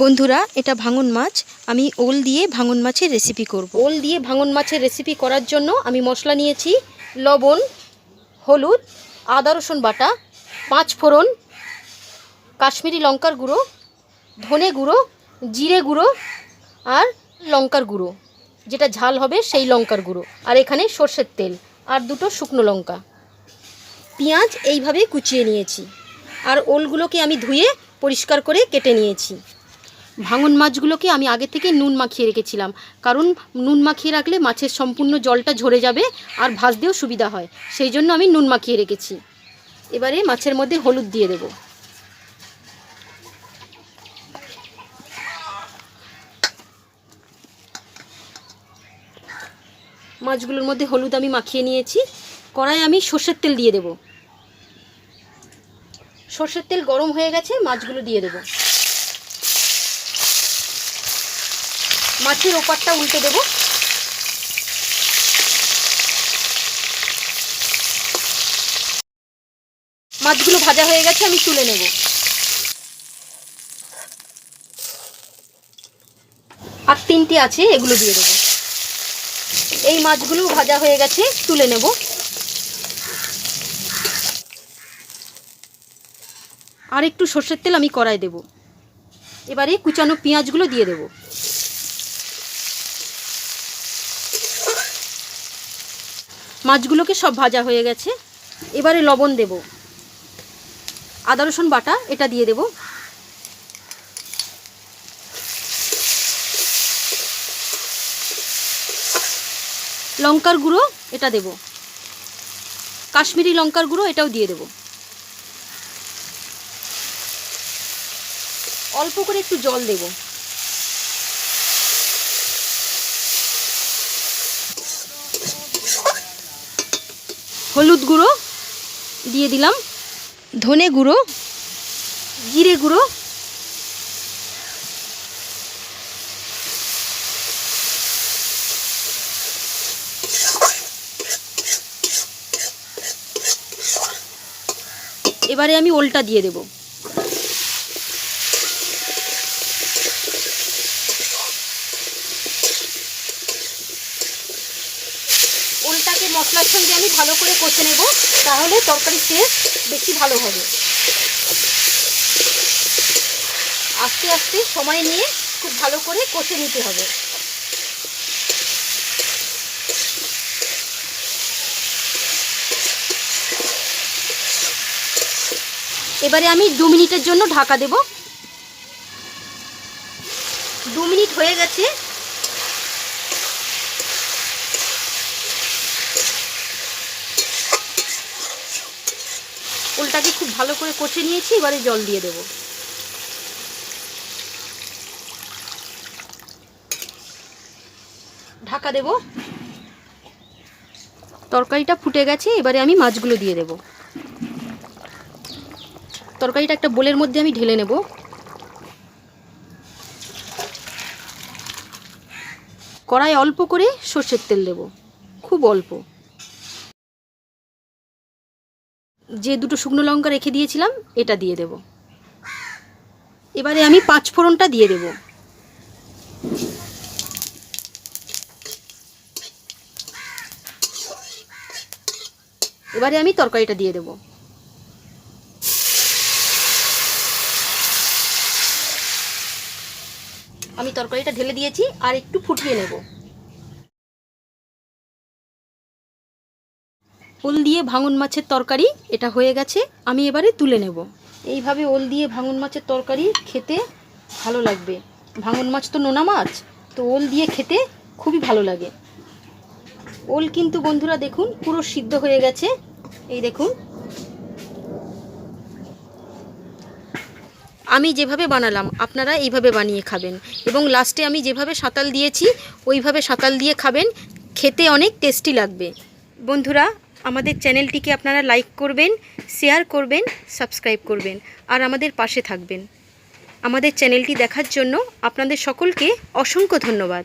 বন্ধুরা, এটা ভাঙন মাছ। আমি ওল দিয়ে ভাঙন মাছের রেসিপি করব। ওল দিয়ে ভাঙন মাছের রেসিপি করার জন্য আমি মশলা নিয়েছি লবণ, হলুদ, আদা, রসুন বাটা, পাঁচ ফোড়ন, কাশ্মীরি লঙ্কার গুঁড়ো, ধনে গুঁড়ো, জিরে গুঁড়ো আর লঙ্কার গুঁড়ো। যেটা ঝাল হবে সেই লঙ্কার গুঁড়ো। আর এখানে সর্ষের তেল আর দুটো শুকনো লঙ্কা। পেঁয়াজ এইভাবে কুচিয়ে নিয়েছি। আর ওলগুলোকে আমি ধুয়ে পরিষ্কার করে কেটে নিয়েছি। ভাঙন মাছগুলোকে আমি আগে থেকে নুন মাখিয়ে রেখেছিলাম। কারণ নুন মাখিয়ে রাখলে মাছের সম্পূর্ণ জলটা ঝরে যাবে আর ভাজতেও সুবিধা হয়। সেই জন্য আমি নুন মাখিয়ে রেখেছি। এবারে মাছের মধ্যে হলুদ দিয়ে দেব। মাছগুলোর মধ্যে হলুদ আমি মাখিয়ে নিয়েছি। কড়াই আমি সর্ষের তেল দিয়ে দেব। সর্ষের তেল গরম হয়ে গেছে, মাছগুলো দিয়ে দেবো। মাছের ওপারটা উল্টে দেব। মাছগুলো ভাজা হয়ে গেছে, আমি তুলে নেব। আর তিনটে আছে, এগুলো দিয়ে দেবো। এই মাছগুলো ভাজা হয়ে গেছে, তুলে নেব। আর একটু সর্ষের তেল আমি কড়াই দেব। এবারে কুচানো পেঁয়াজগুলো দিয়ে দেবো। মাছগুলোকে সব ভাজা হয়ে গেছে। এবারে লবণ দেব। আদা, রসুন বাটা, এটা দিয়ে দেব। লঙ্কার গুঁড়ো, এটা দেব। কাশ্মীরি লঙ্কার গুঁড়ো, এটাও দিয়ে দেব। অল্প করে একটু জল দেবো। হলুদ গুঁড়ো দিয়ে দিলাম ধনে গুঁড়ো জিরে গুঁড়ো। এবারে আমি ওলটা দিয়ে দেব। ওলটাকে মশলার সঙ্গে আমি ভালো করে কষে নেব, তাহলে তরকারির টেস্ট বেশি ভালো হবে। আস্তে আস্তে সময় নিয়ে খুব ভালো করে কষে নিতে হবে। এবারে আমি দু মিনিটের জন্য ঢাকা দেব। দু মিনিট হয়ে গেছে ওলটাকে খুব ভালো করে কষে নিয়েছি, এবারে জল দিয়ে দেব। ঢাকা দেব। তরকারিটা ফুটে গেছে, এবারে আমি মাছগুলো দিয়ে দেব। তরকারিটা একটা বোলের মধ্যে আমি ঢেলে নেব। কড়াই অল্প করে সর্ষের তেল দেব, খুব অল্প। যে দুটো শুকনো লঙ্কা রেখে দিয়েছিলাম, এটা দিয়ে দেব। এবারে আমি পাঁচ ফোড়নটা দিয়ে দেব। এবারে আমি তরকারিটা দিয়ে দেব। আমি তরকারিটা ঢেলে দিয়েছি, আর একটু ফুটিয়ে নেব। ওল দিয়ে ভাঙন মাছের তরকারি, এটা হয়ে গেছে। আমি এবারে তুলে নেব। এইভাবে ওল দিয়ে ভাঙন মাছের তরকারি খেতে ভালো লাগবে। ভাঙন মাছ তো নোনা মাছ, তো ওল দিয়ে খেতে খুবই ভালো লাগে। ওল কিন্তু বন্ধুরা দেখুন, পুরো সিদ্ধ হয়ে গেছে। এই দেখুন। আমি যেভাবে বানালাম, আপনারা এইভাবে বানিয়ে খাবেন। এবং লাস্টে আমি যেভাবে সাঁতাল দিয়েছি, ওইভাবে সাঁতাল দিয়ে খাবেন, খেতে অনেক টেস্টি লাগবে। বন্ধুরা আমাদের চ্যানেলটিকে আপনারা লাইক করবেন, শেয়ার করবেন, সাবস্ক্রাইব করবেন, আর আমাদের পাশে থাকবেন। আমাদের চ্যানেলটি দেখার জন্য আপনাদের সকলকে অসংখ্য ধন্যবাদ।